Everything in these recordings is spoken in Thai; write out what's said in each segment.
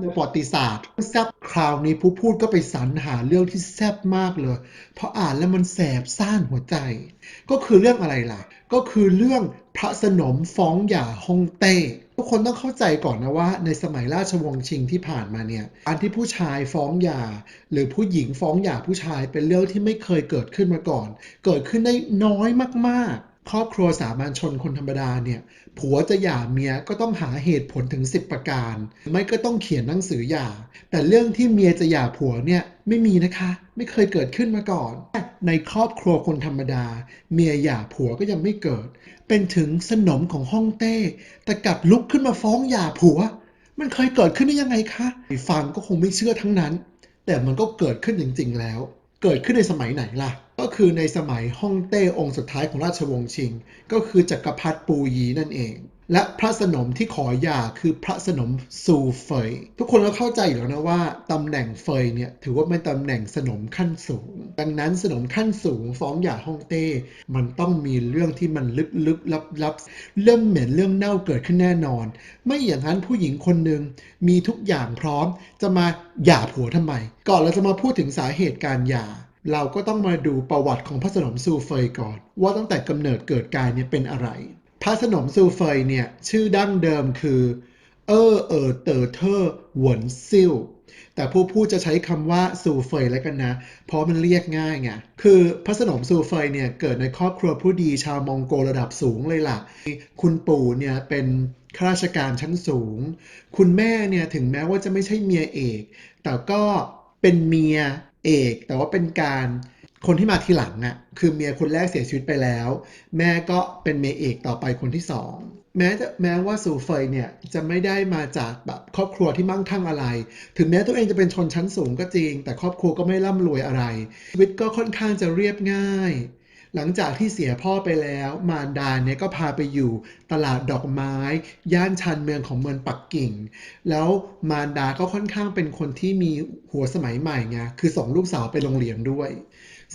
ในประวัติศาสตร์แซบคราวนี้ผู้พูดก็ไปสรรหาเรื่องที่แซบมากเลย เพราะอ่านแล้วมันแสบซ่านหัวใจ ก็คือเรื่องอะไรล่ะ ก็คือเรื่องพระสนมฟ้องหย่าฮ่องเต้ทุกคนต้องเข้าใจก่อนนะว่า ในสมัยราชวงศ์ชิงที่ผ่านมาเนี่ยอันที่ผู้ชายฟ้องหย่า หรือผู้หญิงฟ้องหย่าผู้ชายเป็นเรื่องที่ไม่เคยเกิดขึ้นมาก่อน เกิดขึ้นได้น้อยมากๆ ครอบครัวสามัญชนคนธรรมดาเนี่ย ผัวจะหย่าเมียก็ต้องหาเหตุผลถึง 10 ประการ ไม่ก็ต้องเขียนหนังสือหย่า แต่เรื่องที่เมียจะหย่าผัวเนี่ยไม่มีนะคะ ไม่เคยเกิดขึ้นมาก่อน ในครอบครัวคนธรรมดา เมียหย่าผัวก็ยังไม่เกิด เป็นถึงสนมของฮ่องเต้ แต่กลับลุกขึ้นมาฟ้องหย่าผัว มันเคยเกิดขึ้นได้ยังไงคะฟังก็คงไม่เชื่อทั้งนั้น แต่มันก็เกิดขึ้นจริงๆแล้ว เกิดขึ้นในสมัยไหนล่ะ ก็คือในสมัยฮ่องเต้องค์สุดท้ายของราชวงศ์ชิง ก็คือจักรพรรดิปูยีนั่นเอง และพระสนมที่ขอหย่าคือพระสนมซูเฟย ทุกคนก็เข้าใจอยู่แล้วนะว่าตำแหน่งเฟยเนี่ยถือว่าเป็นตำแหน่งสนมขั้นสูง ดังนั้นสนมขั้นสูงฟ้องหย่าฮ่องเต้ มันต้องมีเรื่องที่มันลึกๆลับๆ เริ่มเหม็นเรื่องเน่าเกิดขึ้นแน่นอน ไม่อย่างนั้นผู้หญิงคนหนึ่งมีทุกอย่างพร้อมจะมาหย่าผัวทำไม ก่อนเราจะมาพูดถึงสาเหตุการหย่า เราก็ต้องมาดูประวัติของพระสนมซูเฟยก่อน ว่าตั้งแต่กำเนิดเกิดกายเนี่ยเป็นอะไร พระสนมซูเฟยเนี่ยชื่อดั้งเดิมคือเออเออเตอเทอร์หวนซิ่วแต่ผู้พูดจะใช้คำว่าซูเฟยแล้วกันนะ เพราะมันเรียกง่ายไง คือพระสนมซูเฟยเนี่ยเกิดในครอบครัวผู้ดีชาวมองโกระดับสูงเลยล่ะ คุณปู่เนี่ยเป็นข้าราชการชั้นสูง คุณแม่เนี่ยถึงแม้ว่าจะไม่ใช่เมียเอก แต่ก็เป็นเมีย เอก แต่ว่าเป็นการคนที่มาทีหลังอะ่ะคือเมียคนแรกเสียชีวิตไปแล้ว แม่ก็เป็นเมียเอกต่อไปคนที่สองแม้จะแม้ว่าซูเฟยเนี่ยจะไม่ได้มาจากแบบครอบครัวที่มั่งคั่งอะไร ถึงแม้ตัวเองจะเป็นชนชั้นสูงก็จริง แต่ครอบครัวก็ไม่ร่ำรวยอะไรชีวิตก็ค่อนข้างจะเรียบง่าย หลังจากที่เสียพ่อไปแล้ว มารดาเนี่ยก็พาไปอยู่ตลาดดอกไม้ ย่านชานเมืองของเมืองปักกิ่ง แล้วมารดาก็ค่อนข้างเป็นคนที่มีหัวสมัยใหม่ไงคือส่งลูกสาวไปโรงเรียนด้วย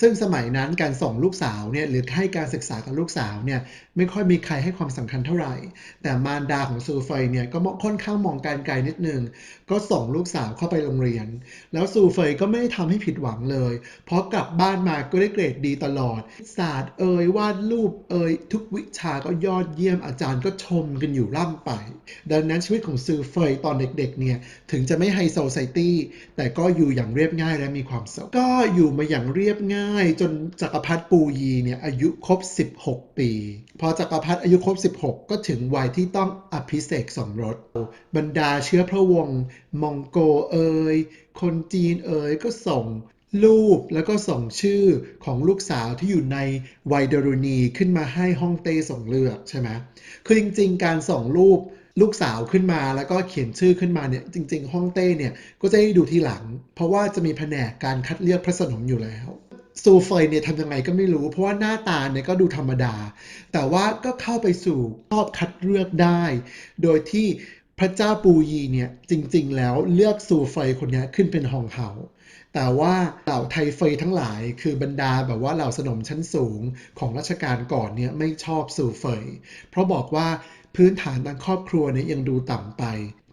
ซึ่งสมัยนั้นการส่งลูกสาวเนี่ยหรือให้การศึกษากับลูกสาวเนี่ยไม่ค่อยมีใครให้ความสำคัญเท่าไหร่ แต่มารดาของซูเฟยเนี่ยก็ค่อนข้างมองการไกลนิดนึง ก็ส่งลูกสาวเข้าไปโรงเรียน แล้วซูเฟยก็ไม่ได้ทำให้ผิดหวังเลย เพราะกลับบ้านมาก็ได้เกรดดีตลอด ศาสตร์เอ่ยวาดรูปเอ่ยทุกวิชาก็ยอดเยี่ยมอาจารย์ก็ชมกันอยู่ร่ำไป ดังนั้นชีวิตของซูเฟยตอนเด็กๆเนี่ยถึงจะไม่ไฮโซไซตี้แต่ก็อยู่อย่างเรียบง่ายและมีความสุขก็อยู่มาอย่างเรียบง่าย จนจักรพรรดิปูยีเนี่ยอายุครบ 16 ปีพอจักรพรรดิอายุครบ 16 ก็ถึงวัยที่ต้องอภิเษกสมรส บรรดาเชื้อพระวงศ์มองโกเอย คนจีนเอยก็ส่งรูปแล้วก็ส่งชื่อของลูกสาวที่อยู่ในวัยดรุณีขึ้นมาให้ฮ่องเต้ส่งเลือกใช่ไหมคือจริง ๆ การส่งรูปลูกสาวขึ้นมาแล้วก็เขียนชื่อขึ้นมาเนี่ยจริง ๆ ฮ่องเต้เนี่ยก็จะได้ดูทีหลัง เพราะว่าจะมีแผนกการคัดเลือกพระสนมอยู่แล้ว ซูเฟยเนี่ยทำยังไงก็ไม่รู้ เพราะว่าหน้าตาเนี่ยก็ดูธรรมดา แต่ว่าก็เข้าไปสู่รอบคัดเลือกได้ โดยที่พระเจ้าปูยีเนี่ยจริงๆ แล้วเลือกซูเฟยคนนี้ขึ้นเป็นฮองเฮา แต่ว่าเหล่าไทเฟยทั้งหลาย คือบรรดาแบบว่าเหล่าสนมชั้นสูงของรัชกาลก่อนเนี่ยไม่ชอบซูเฟย เพราะบอกว่าพื้นฐานทางครอบครัวเนี่ยยังดูต่ำไป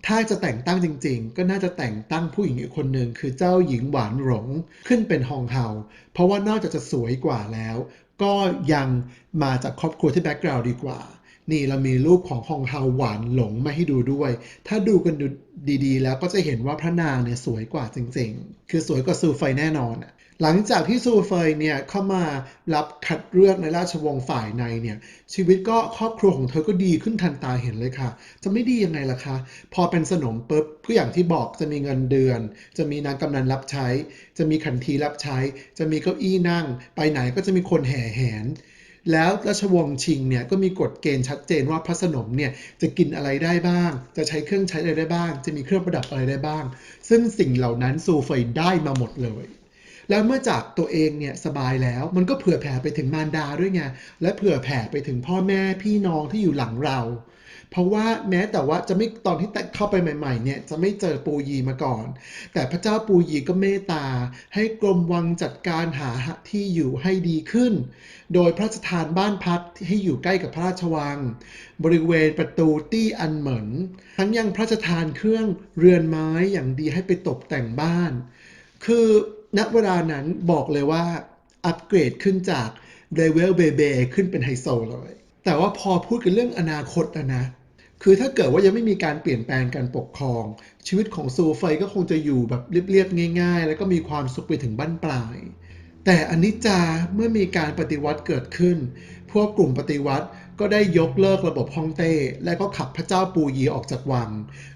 ถ้าจะแต่งตั้งจริง ๆ ก็น่าจะแต่งตั้งผู้หญิงอีกคนหนึ่งคือเจ้าหญิงหวานหลงขึ้นเป็นฮองเฮาเพราะว่านอกจากจะสวยกว่าแล้ว ก็ยังมาจากครอบครัวที่แบ็กกราวด์ดีกว่า นี่เรามีรูปของฮองเฮาหวานหลงมาให้ดูด้วย ถ้าดูกันดูดีๆ แล้วก็จะเห็นว่าพระนางเนี่ยสวยกว่าจริงๆ คือสวยกว่าซูเฟยแน่นอนหลังจากที่ซูเฟยเนี่ยเข้ามารับคัดเลือกในราชวงศ์ฝ่ายในเนี่ยชีวิตก็ครอบครัวของเธอก็ดีขึ้นทันตาเห็นเลยค่ะ จะไม่ดียังไงล่ะคะ พอเป็นสนมปุ๊บก็อย่างที่บอกจะมีเงินเดือน จะมีนางกำนันรับใช้ จะมีขันทีรับใช้ จะมีเก้าอี้นั่ง ไปไหนก็จะมีคนแห่แหน แล้วราชวงศ์ชิงเนี่ยก็มีกฎเกณฑ์ชัดเจนว่าพระสนมเนี่ยจะกินอะไรได้บ้าง จะใช้เครื่องใช้อะไรได้บ้าง จะมีเครื่องประดับอะไรได้บ้าง ซึ่งสิ่งเหล่านั้นซูเฟยได้มาหมดเลยแล้วเมื่อจากตัวเองเนี่ยสบายแล้วมันก็เผื่อแผ่ไปถึงมารดาด้วยไงและเผื่อแผ่ไปถึงพ่อแม่พี่น้องที่อยู่หลังเรา เพราะว่าแม้แต่ว่าจะไม่ตอนที่แต่เข้าไปใหม่ ๆ เนี่ยจะไม่เจอปูยีมาก่อน แต่พระเจ้าปูยีก็เมตตา ให้กรมวังจัดการหาที่อยู่ให้ดีขึ้น โดยพระราชทานบ้านพักให้อยู่ใกล้กับพระราชวัง บริเวณประตูตี้อันเหมินทั้งยังพระราชทานเครื่องเรือนไม้อย่างดีให้ไปตกแต่งบ้าน คือณเวลานั้นบอกเลยว่าอัปเกรดขึ้นจากเลเวลเบเบขึ้นเป็นไฮโซเลย แต่ว่าพอพูดกันเรื่องอนาคตนะนะ คือถ้าเกิดว่ายังไม่มีการเปลี่ยนแปลงการปกครอง ชีวิตของซูเฟยก็คงจะอยู่แบบเรียบๆง่าย ๆ แล้วก็มีความสุขไปถึงบั้นปลาย แต่อนิจจาเมื่อมีการปฏิวัติเกิดขึ้น พวกกลุ่มปฏิวัติก็ได้ยกเลิกระบบฮ่องเต้ และก็ขับพระเจ้าปูยีออกจากวัง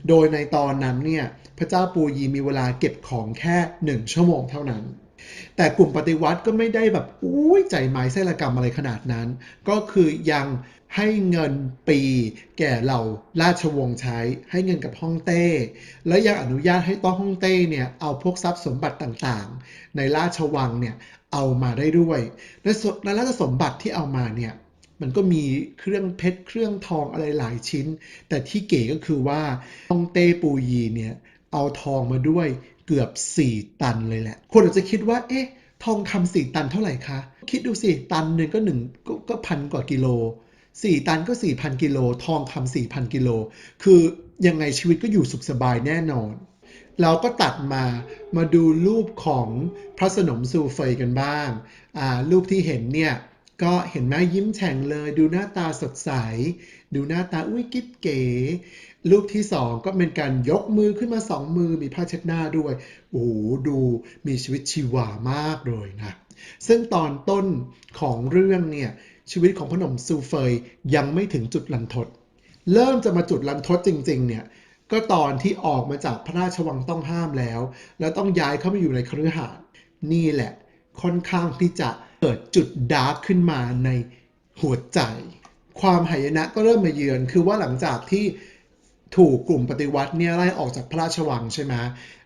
โดยในตอนนั้นเนี่ยพระเจ้าปูยีมีเวลาเก็บของแค่หนึ่งชั่วโมงเท่านั้น แต่กลุ่มปฏิวัติก็ไม่ได้แบบอุ้ยใจไม้ไส้ระกรรมอะไรขนาดนั้น ก็คือยัง ให้เงินปีแก่เหล่าราชวงศ์ใช้ ให้เงินกับฮ่องเต้ และยังอนุญาตให้ต้องฮ่องเต้เนี่ยเอาพวกทรัพย์สมบัติต่างๆ ในราชวังเนี่ยเอามาได้ด้วย และราชสมบัติที่เอามาเนี่ยมันก็มีเครื่องเพชรเครื่องทองอะไรหลายชิ้น แต่ที่เก๋ก็คือว่าฮ่องเต้ปูยีเนี่ยเอาทองมาด้วยเกือบ 4 ตันเลยแหละ คนอาจจะคิดว่า เอ๊ะ ทองคำสี่ตันเท่าไหร่คะ คิดดูสิ ตันหนึ่งก็หนึ่งกก็พันกว่ากิโล 4 ตันก็ 4,000 กิโล ทองคำ4,000 กิโล คือยังไงชีวิตก็อยู่สุขสบายแน่นอน เราก็ตัดมา มาดูรูปของพระสนมซูเฟยกันบ้าง อ่า รูปที่เห็นเนี่ย ก็เห็นไหมยิ้มแฉ่งเลย ดูหน้าตาสดใส ดูหน้าตาอุ้ยกิ๊บเก๋ รูปที่สองก็เป็นการยกมือขึ้นมาสองมือ มีผ้าเช็ดหน้าด้วย โอ้โห ดูมีชีวิตชีวามากเลยนะ ซึ่งตอนต้นของเรื่องเนี่ย ชีวิตของพนมซูเฟยยังไม่ถึงจุดลันทด เริ่มจะมาจุดลันทดจริง ๆ เนี่ยก็ตอนที่ออกมาจากพระราชวังต้องห้ามแล้ว แล้วต้องย้ายเข้ามาอยู่ในคฤหาสน์นี่แหละ ค่อนข้างที่จะเกิดจุดดาร์กขึ้นมาในหัวใจ ความหายนะก็เริ่มมาเยือน คือว่าหลังจากที่ถูกกลุ่มปฏิวัติเนี่ยไล่ออกจากพระราชวังใช่ไหม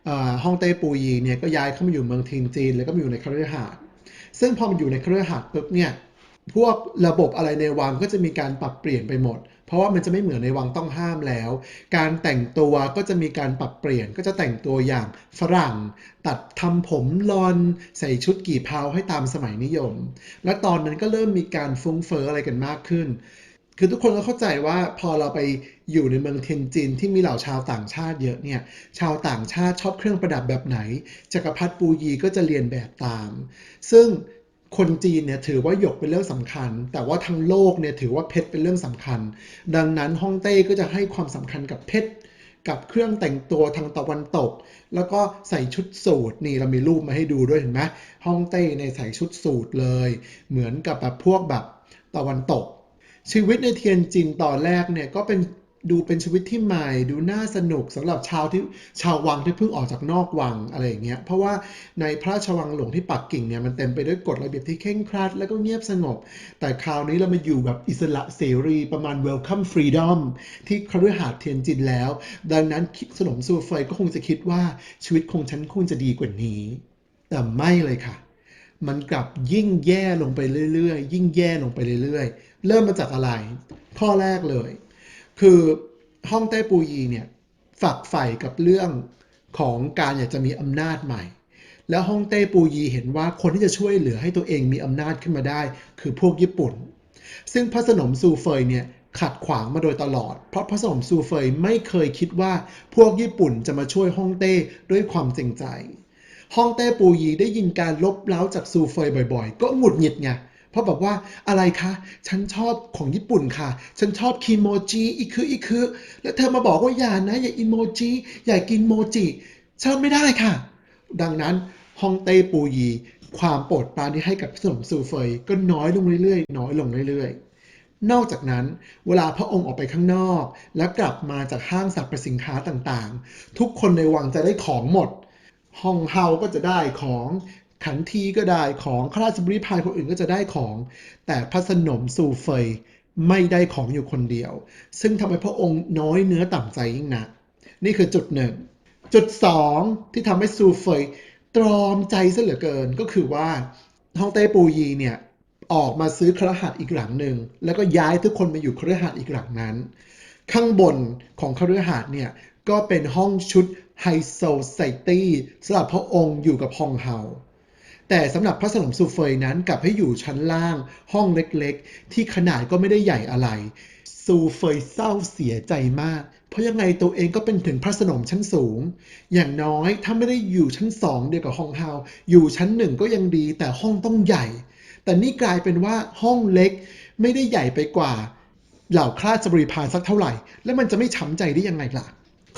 เอ่องเต้ปูยีเนี่ยก็ย้ายเข้ามาอยู่เมืองทินจีน แล้วก็มาอยู่ในคฤหาสน์ซึ่งพอมันอยู่ในคฤหาสน์ปุ๊บเนี่ย พวกระบบอะไรในวังก็จะมีการปรับเปลี่ยนไปหมด เพราะว่ามันจะไม่เหมือนในวังต้องห้ามแล้ว การแต่งตัวก็จะมีการปรับเปลี่ยนก็จะแต่งตัวอย่างฝรั่ง ตัดทำผมลอนใส่ชุดกี่เพาให้ตามสมัยนิยม และตอนนั้นก็เริ่มมีการฟุ้งเฟ้ออะไรกันมากขึ้น คือทุกคนก็เข้าใจว่าพอเราไปอยู่ในเมืองเทนจินที่มีเหล่าชาวต่างชาติเยอะเนี่ยชาวต่างชาติชอบเครื่องประดับแบบไหนจักรพรรดิปูยีก็จะเรียนแบบตาม ซึ่ง คนจีนเนี่ยถือว่าหยกเป็นเรื่องสำคัญ แต่ว่าทั้งโลกเนี่ยถือว่าเพชรเป็นเรื่องสำคัญ ดังนั้นฮ่องเต้ก็จะให้ความสำคัญกับเพชรกับเครื่องแต่งตัวทางตะวันตก แล้วก็ใส่ชุดสูทนี่เรามีรูปมาให้ดูด้วยเห็นไหมฮ่องเต้ในใส่ชุดสูทเลย เหมือนกับแบบพวกแบบตะวันตก ชีวิตในเทียนจินตอนแรกเนี่ยก็เป็น ดูเป็นชีวิตที่ใหม่ ดูน่าสนุกสำหรับชาวที่ชาววังที่เพิ่งออกจากนอกวังอะไรอย่างเงี้ยเพราะว่าในพระราชวังหลวงที่ปักกิ่งเนี่ยมันเต็มไปด้วยกฎระเบียบที่เคร่งครัด แล้วก็เงียบสงบ แต่คราวนี้เรามาอยู่แบบอิสระเสรีประมาณ welcome freedom ที่คฤหาสน์เทียนจินแล้ว ดังนั้นสนมซูเฟยก็คงจะคิดว่าชีวิตคงฉันคงจะดีกว่านี้ แต่ไม่เลยค่ะมันกลับยิ่งแย่ลงไปเรื่อยๆ ยิ่งแย่ลงไปเรื่อยๆ เริ่มมาจากอะไร ข้อแรกเลย คือฮ่องเต้ปูยีเนี่ยฝักใฝ่กับเรื่องของการอยากจะมีอำนาจใหม่ แล้วฮ่องเต้ปูยีเห็นว่าคนที่จะช่วยเหลือให้ตัวเองมีอำนาจขึ้นมาได้ คือพวกญี่ปุ่น ซึ่งพระสนมซูเฟยเนี่ยขัดขวางมาโดยตลอด เพราะพระสนมซูเฟยไม่เคยคิดว่าพวกญี่ปุ่นจะมาช่วยฮ่องเต้ด้วยความจริงใจฮ่องเต้ปูยีได้ยินการลบเล้าจากซูเฟยบ่อย ๆ ก็หงุดหงิดไง ราะแบบว่าอะไรคะ ฉันชอบของญี่ปุ่นค่ะ ฉันชอบคีโมจิอีคืออีคือ แล้วเธอมาบอกว่าอย่านะ อย่าอิโมจิอย่ากินโมจิฉันไม่ได้ค่ะ ดังนั้นฮองเต้ปูยี ความโปรดปรานที่ให้กับสนมซูเฟยก็น้อยลงเรื่อยๆ น้อยลงเรื่อยๆ นอกจากนั้น เวลาพระองค์ออกไปข้างนอก แล้วกลับมาจากห้างสรรพสินค้าต่างๆ ทุกคนในวังจะได้ของหมดฮองเฮาก็จะได้ของ ขันทีก็ได้ของข้าราชบริพารคนอื่นก็จะได้ของ แต่พระสนมซูเฟยไม่ได้ของอยู่คนเดียว ซึ่งทำให้พระองค์น้อยเนื้อต่ำใจยิ่งนัก นี่คือจุดหนึ่ง จุดสองที่ทำให้ซูเฟยตรอมใจซะเหลือเกินก็คือว่าฮ่องเต้ปูยีเนี่ยออกมาซื้อคฤหาสอีกหลังหนึ่ง แล้วก็ย้ายทุกคนมาอยู่คฤหาสอีกหลังนั้น ข้างบนของคฤหาสเนี่ยก็เป็นห้องชุดไฮโซไซตี้สำหรับพระองค์อยู่กับฮองเฮา แต่สำหรับพระสนมซูเฟยนั้นกลับให้อยู่ชั้นล่างห้องเล็กๆ ที่ขนาดก็ไม่ได้ใหญ่อะไร ซูเฟยเศร้าเสียใจมาก เพราะยังไงตัวเองก็เป็นถึงพระสนมชั้นสูง อย่างน้อยถ้าไม่ได้อยู่ชั้นสองเดียวกับฮองเฮาอยู่ชั้นหนึ่งก็ยังดีแต่ห้องต้องใหญ่ แต่นี่กลายเป็นว่าห้องเล็กไม่ได้ใหญ่ไปกว่า เหล่าคราชบริพารสักเท่าไหร่ แล้วมันจะไม่ช้ำใจได้ยังไงล่ะ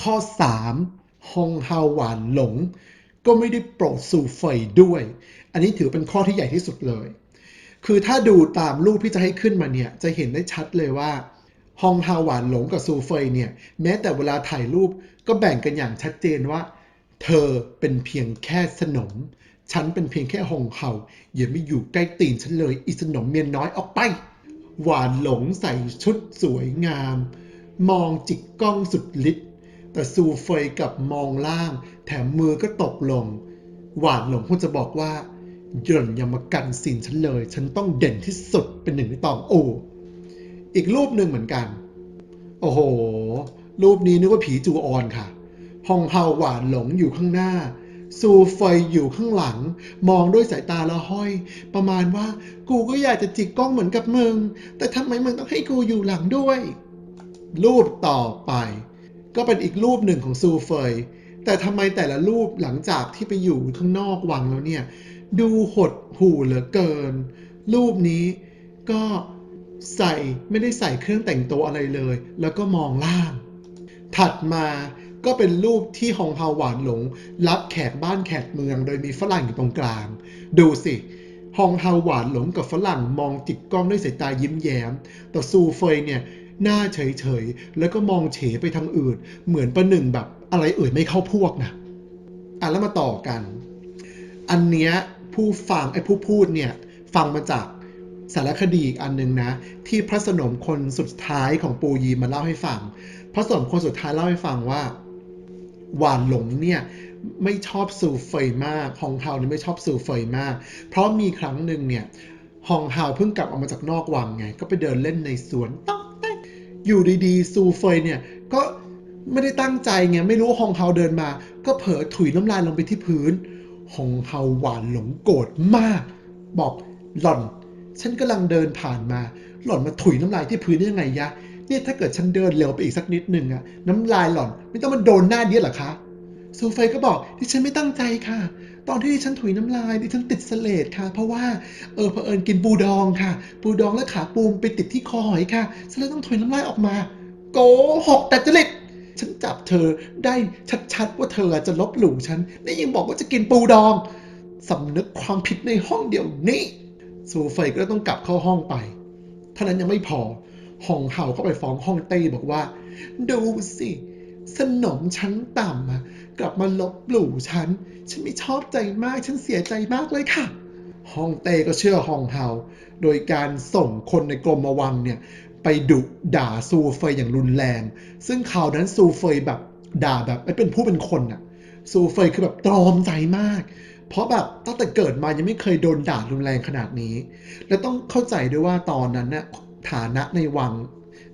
ข้อ 3. ฮองเฮาหวานหลง ก็ไม่ได้โปรดซูเฟยด้วย อันนี้ถือเป็นข้อที่ใหญ่ที่สุดเลย คือถ้าดูตามรูปที่จะให้ขึ้นมาเนี่ยจะเห็นได้ชัดเลยว่าฮองฮาหวานหลงกับซูเฟยเนี่ยแม้แต่เวลาถ่ายรูปก็แบ่งกันอย่างชัดเจนว่า เธอเป็นเพียงแค่สนม ฉันเป็นเพียงแค่ฮองเฮาอย่าไม่อยู่ใกล้ตีนฉันเลยอีสนมเมียนน้อยออกไป หวานหลงใส่ชุดสวยงาม มองจิกกล้องสุดฤทธิ์แต่ซูเฟยกับมองล่าง แถมมือก็ตกลง หวานหลงคงจะบอกว่า หย่อนอย่ามากันสินฉันเลย ฉันต้องเด่นที่สุดเป็นหนึ่งในตองโอ อีกรูปหนึ่งเหมือนกัน โอ้โห รูปนี้นึกว่าผีจูออนค่ะฮองเฮาหวานหลงอยู่ข้างหน้า ซูเฟยอยู่ข้างหลัง มองด้วยสายตาละห้อย ประมาณว่ากูก็อยากจะจิกกล้องเหมือนกับมึง แต่ทำไมมึงต้องให้กูอยู่หลังด้วย รูปต่อไป ก็เป็นอีกรูปหนึ่งของซูเฟยแต่ทำไมแต่ละรูปหลังจากที่ไปอยู่ข้างนอกวังแล้วเนี่ย ดูหดหู่เหลือเกิน รูปนี้ก็ใส่ไม่ได้ใส่เครื่องแต่งตัวอะไรเลย แล้วก็มองล่าง ถัดมาก็เป็นรูปที่ฮองเฮาหวานหลง รับแขกบ้านแขกเมือง โดยมีฝรั่งอยู่ตรงกลาง ดูสิฮองเฮาหวานหลงกับฝรั่งมองจิกกล้องด้วยสายตายิ้มแย้ม แต่ซูเฟยเนี่ยหน้าเฉยๆ แล้วก็มองเฉไปทางอื่น เหมือนประหนึ่งแบบอะไรเอ่ยไม่เข้าพวกนะอะแล้วมาต่อกัน อันเนี้ย ผู้ฟังไอ้ผู้พูดเนี่ยฟังมาจากสารคดีอีกอันหนึ่งนะ ที่พระสนมคนสุดท้ายของปูยีมาเล่าให้ฟัง พระสนมคนสุดท้ายเล่าให้ฟังว่าหวานหลงเนี่ยไม่ชอบซูเฟยมากฮองเฮาเนี่ยไม่ชอบซูเฟยมาก เพราะมีครั้งหนึ่งเนี่ยฮองเฮาเพิ่งกลับออกมาจากนอกวังไง ก็ไปเดินเล่นในสวนต๊อกแต๊กอยู่ดีๆซูเฟยเนี่ยก็ไม่ได้ตั้งใจไงไม่รู้ว่าฮองเฮาเดินมา ก็เผลอถุยน้ำลายลงไปที่พื้น ฮงเฮาหวานหลงโกรธมาก บอกหล่อน ฉันกำลังเดินผ่านมา หล่อนมาถุยน้ำลายที่พื้นได้ยังไงยะเนี่ยถ้าเกิดฉันเดินเร็วไปอีกสักนิดหนึ่งอะน้ำลายหล่อน ไม่ต้องมาโดนหน้าเดียหรอคะโซเฟยก็บอกดิฉันไม่ตั้งใจค่ะ ตอนที่ดิฉันถุยน้ำลายดิฉันติดเสลดค่ะ เพราะว่าเออเผอิญกินปูดองค่ะ ปูดองและขาปูมไปติดที่คอหอยค่ะฉันเลยต้องถุยน้ำลายออกมา โกหกแต่จริต ฉันจับเธอได้ชัดๆว่าเธอจะลบหลู่ฉันและยังบอกว่าจะกินปูดองสำนึกความผิดในห้องเดียวนี้ซูเฟยก็ต้องกลับเข้าห้องไปเท่านั้นยังไม่พอฮองเฮาก็ไปฟ้องฮ่องเต้บอกว่า ดูสิ สนมชั้นต่ำกลับมาลบหลู่ฉัน ฉันไม่ชอบใจมาก ฉันเสียใจมากเลยค่ะฮ่องเต้ก็เชื่อฮองเฮาโดยการส่งคนในกรมวังเนี่ย ไปดุด่าซูเฟยอย่างรุนแรง ซึ่งคราวนั้นซูเฟยแบบด่าแบบไม่เป็นผู้เป็นคนอะซูเฟยคือแบบตรอมใจมาก เพราะแบบตั้งแต่เกิดมายังไม่เคยโดนด่ารุนแรงขนาดนี้ และต้องเข้าใจด้วยว่าตอนนั้นน่ะฐานะในวัง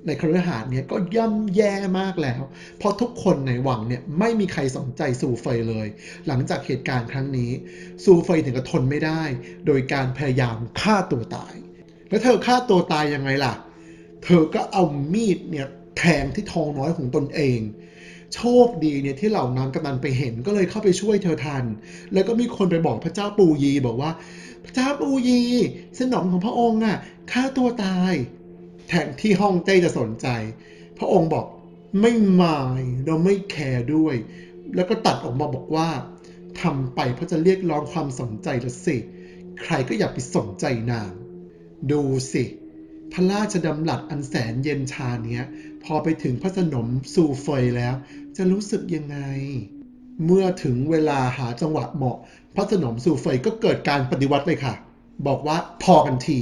ในคฤหาสน์เนี่ยก็ย่ำแย่มากแล้ว เพราะทุกคนในวังเนี่ยไม่มีใครสนใจซูเฟยเลย หลังจากเหตุการณ์ครั้งนี้ ซูเฟยถึงกับทนไม่ได้ โดยการพยายามฆ่าตัวตาย แล้วเธอฆ่าตัวตายยังไงล่ะ เธอก็เอามีดเนี่ยแทงที่ทองน้อยของตนเอง โชคดีเนี่ยที่เหล่านางกำนันไปเห็นก็เลยเข้าไปช่วยเธอทัน แล้วก็มีคนไปบอกพระเจ้าปูยีบอกว่า พระเจ้าปูยีสนมของพระองค์อะฆ่าตัวตาย แทนที่ฮ่องเต้จะสนใจ พระองค์บอกไม่มายเราไม่แคร์ด้วย แล้วก็ตัดออกมาบอกว่าทำไปเพราะจะเรียกร้องความสนใจละสิ ใครก็อยากไปสนใจนาง ดูสิ พระราชดำรัสอันแสนเย็นชาเนี้ย พอไปถึงพระสนมซูเฟยแล้ว จะรู้สึกยังไง เมื่อถึงเวลาหาจังหวะเหมาะ พระสนมซูเฟยก็เกิดการปฏิวัติเลยค่ะ บอกว่าพอกันที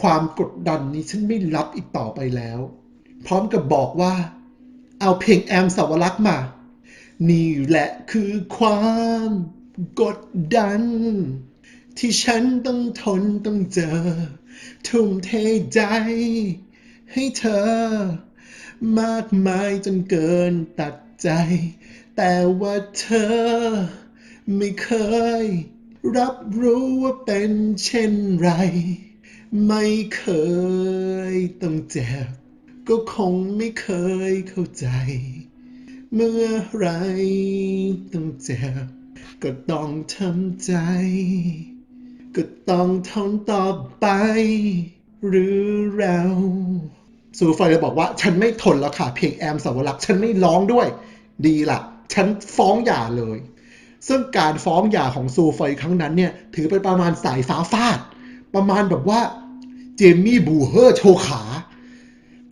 ความกดดันนี้ฉันไม่รับอีกต่อไปแล้ว พร้อมกับบอกว่า เอาเพลงแอมสาวรักษ์มา นี่แหละคือความกดดัน ที่ฉันต้องทนต้องเจอ ทุ่มเทใจ ให้เธอ มากมายจนเกินตัดใจ แต่ว่าเธอ ไม่เคย รับรู้ว่าเป็นเช่นไร ไม่เคยต้องเจ็บ ก็คงไม่เคยเข้าใจ เมื่อไรต้องเจ็บก็ต้องทำใจ ก็ต้องทนต่อไป หรือเราสูไฟเลยบอกว่า ฉันไม่ทนแล้วค่ะ เพลงแอมสวรักษ์ฉันไม่ร้องด้วย ดีละฉันฟ้องหย่าเลย ซึ่งการฟ้องหย่าของซูไฟครั้งนั้นเนี่ย ถือเป็นประมาณสายฟ้าฟาด ประมาณแบบว่า เจมี่บูเฮอร์โชขา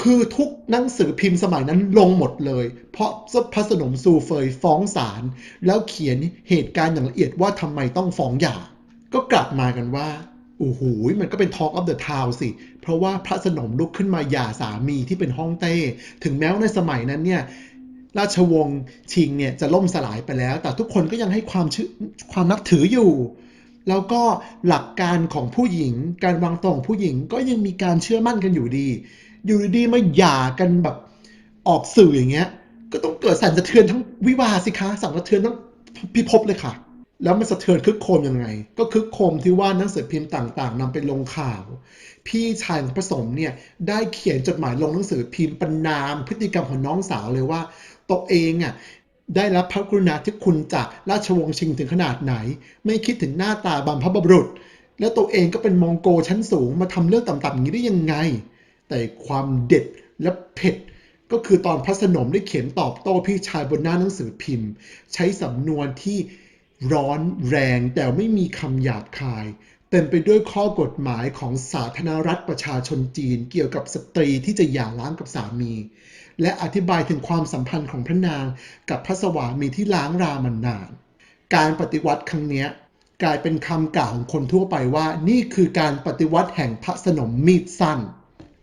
คือทุกหนังสือพิมพ์สมัยนั้นลงหมดเลย เพราะพระสนมซูเฟยฟ้องศาลแล้วเขียนเหตุการณ์อย่างละเอียดว่าทำไมต้องฟ้องหย่า ก็กลับมากันว่าโอ้โหมันก็เป็น Talk of the Town สิ เพราะว่าพระสนมลุกขึ้นมาหย่าสามีที่เป็นฮ่องเต้ ถึงแม้ว่าในสมัยนั้นเนี่ยราชวงศ์ชิงเนี่ยจะล่มสลายไปแล้ว แต่ทุกคนก็ยังให้ความชื่อความนับถืออยู่ แล้วก็หลักการของผู้หญิง การวางตัวของผู้หญิงก็ยังมีการเชื่อมั่นกันอยู่ดี อยู่ดีมาหย่ากันแบบออกสื่ออย่างเงี้ย ก็ต้องเกิดสั่นสะเทือนทั้งวิวาสิคะสั่นสะเทือนทั้งพิภพเลยค่ะ แล้วมันสะเทือนคึกโคมยังไง ก็คึกโคมที่ว่านังสือพิมพ์ต่างๆนำไปลงข่าว พี่ชายของพระสมเนี่ยได้เขียนจดหมายลงหนังสือพิมพ์ประนาม พฤติกรรมของน้องสาวเลยว่าตัวเองอะได้รับพระกรุณาธิคุณจากราชวงศ์ชิงถึงขนาดไหน ไม่คิดถึงหน้าตาบัมพบุรุษ และตัวเองก็เป็นมองโกชั้นสูงมาทำเรื่องต่ำๆอย่างนี้ได้ยังไง แต่ความเด็ดและเผ็ดก็คือตอนพระสนมได้เขียนตอบโต้พี่ชายบนหน้าหนังสือพิมพ์ ใช้สำนวนที่ ร้อนแรงแต่ไม่มีคำหยาบคาย เต็มไปด้วยข้อกฎหมายของสาธารณรัฐประชาชนจีน เกี่ยวกับสตรีที่จะหย่าร้างกับสามี และอธิบายถึงความสัมพันธ์ของพระนางกับพระสวามีที่ล้างรามานาน การปฏิวัติครั้งนี้กลายเป็นคำกล่าวของคนทั่วไปว่า นี่คือการปฏิวัติแห่งพระสนมมีดสั้น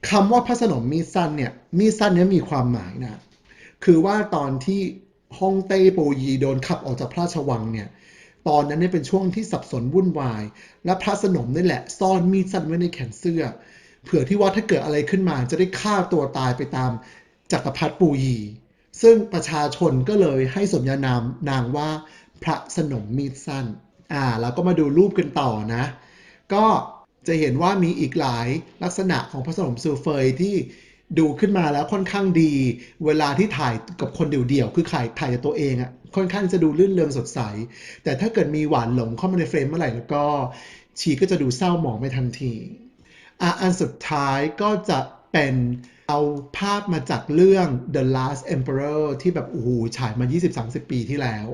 คำว่าพระสนมมีดสั้นเนี่ยมีดสั้นนี้มีความหมายนะคือว่าตอนที่ฮ่องเต้โปยีโดนขับออกจากพระราชวังเนี่ย ตอนนั้นเนี่ยเป็นช่วงที่สับสนวุ่นวาย และพระสนมนี่แหละซ่อนมีดสั้นไว้ในแขนเสื้อ เผื่อที่ว่าถ้าเกิดอะไรขึ้นมาจะได้ฆ่าตัวตายไปตามจักรพรรดิปูยี ซึ่งประชาชนก็เลยให้สมญานามนางว่าพระสนมมีดสั้น อ่าเราก็มาดูรูปกันต่อนะ ก็จะเห็นว่ามีอีกหลายลักษณะของพระสนมซูเฟยที่ ดูขึ้นมาแล้วค่อนข้างดี เวลาที่ถ่ายกับคนเดี่ยวๆ คือถ่ายถ่ายกับตัวเองอะค่อนข้างจะดูลื่นเริงสดใส แต่ถ้าเกิดมีหวานหลงเข้ามาในเฟรมเมื่อไหร่แล้วก็ชีก็จะดูเศร้าหมองไปทันทีอะอันสุดท้ายก็จะเป็นเอาภาพมาจากเรื่อง The Last Emperor ที่แบบโอ้โหฉายมา 20-30 ปีที่แล้ว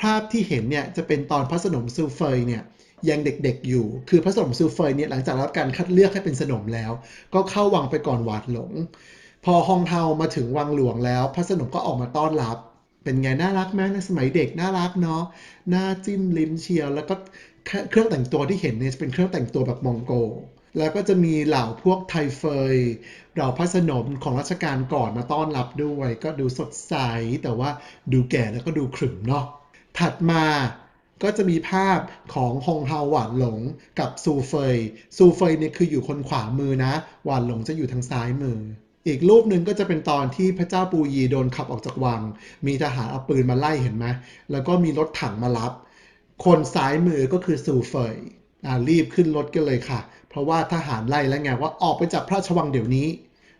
ภาพที่เห็นเนี่ยจะเป็นตอนพระสนมซูเฟยเนี่ย ยังเด็กๆอยู่ คือพระสนมซูเฟยเนี่ยหลังจากรับการคัดเลือกให้เป็นสนมแล้ว ก็เข้าวังไปก่อนหวาดหลง พอฮองเฮามาถึงวังหลวงแล้ว พระสนมก็ออกมาต้อนรับ เป็นไงน่ารักไหมในสมัยเด็กน่ารักเนาะหน้าจิ้มลิ้มเชียว แล้วก็เครื่องแต่งตัวที่เห็นเนี่ยจะเป็นเครื่องแต่งตัวแบบมองโกแล้วก็จะมีเหล่าพวกไทเฟยเหล่าพระสนมของรัชกาลก่อนมาต้อนรับด้วย ก็ดูสดใสแต่ว่าดูแก่แล้วก็ดูขรึมเนาะถัดมา ก็จะมีภาพของฮงเฮาหวานหลงกับซูเฟย ซูเฟยเนี่ยคืออยู่คนขวามือนะ หวานหลงจะอยู่ทางซ้ายมือ อีกรูปหนึ่งก็จะเป็นตอนที่พระเจ้าปูยีโดนขับออกจากวัง มีทหารเอาปืนมาไล่เห็นไหมแล้วก็มีรถถังมารับ คนซ้ายมือก็คือซูเฟยรีบขึ้นรถกันเลยค่ะ เพราะว่าทหารไล่แล้วไงว่าออกไปจากพระราชวังเดี๋ยวนี้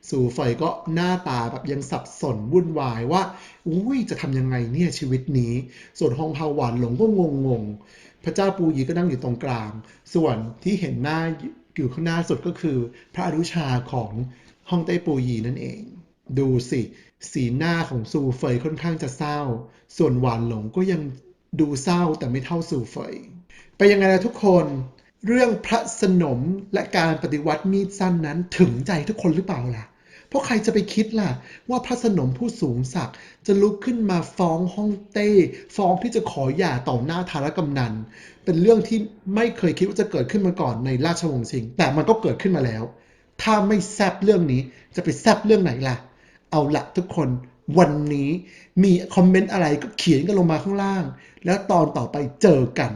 ซูเฟยก็หน้าตาแบบยังสับสนวุ่นวายว่า อุ้ยจะทำยังไงเนี่ยชีวิตนี้ ส่วนฮองเฮาหวานหลงก็งงงๆพระเจ้าปูยีก็นั่งอยู่ตรงกลาง ส่วนที่เห็นหน้าอยู่ข้างหน้าสุดก็คือ พระอนุชาของฮ่องเต้ปูยีนั่นเอง ดูสิ สีหน้าของซูเฟยค่อนข้างจะเศร้า ส่วนหวานหลงก็ยังดูเศร้าแต่ไม่เท่าซูเฟย ไปยังไงล่ะทุกคน เรื่องพระสนมและการปฏิวัติมีดสั้นนั้นถึงใจทุกคนหรือเปล่าล่ะ เพราะใครจะไปคิดล่ะ ว่าพระสนมผู้สูงศักดิ์จะลุกขึ้นมาฟ้องฮ่องเต้ ฟ้องที่จะขอหย่าต่อหน้าทารกำนัน เป็นเรื่องที่ไม่เคยคิดว่าจะเกิดขึ้นมาก่อนในราชวงศ์ชิงแต่มันก็เกิดขึ้นมาแล้ว ถ้าไม่แซบเรื่องนี้จะไปแซบเรื่องไหนล่ะ เอาละทุกคนวันนี้มีคอมเมนต์อะไรก็เขียนกันลงมาข้างล่าง แล้วตอนต่อไปเจอกัน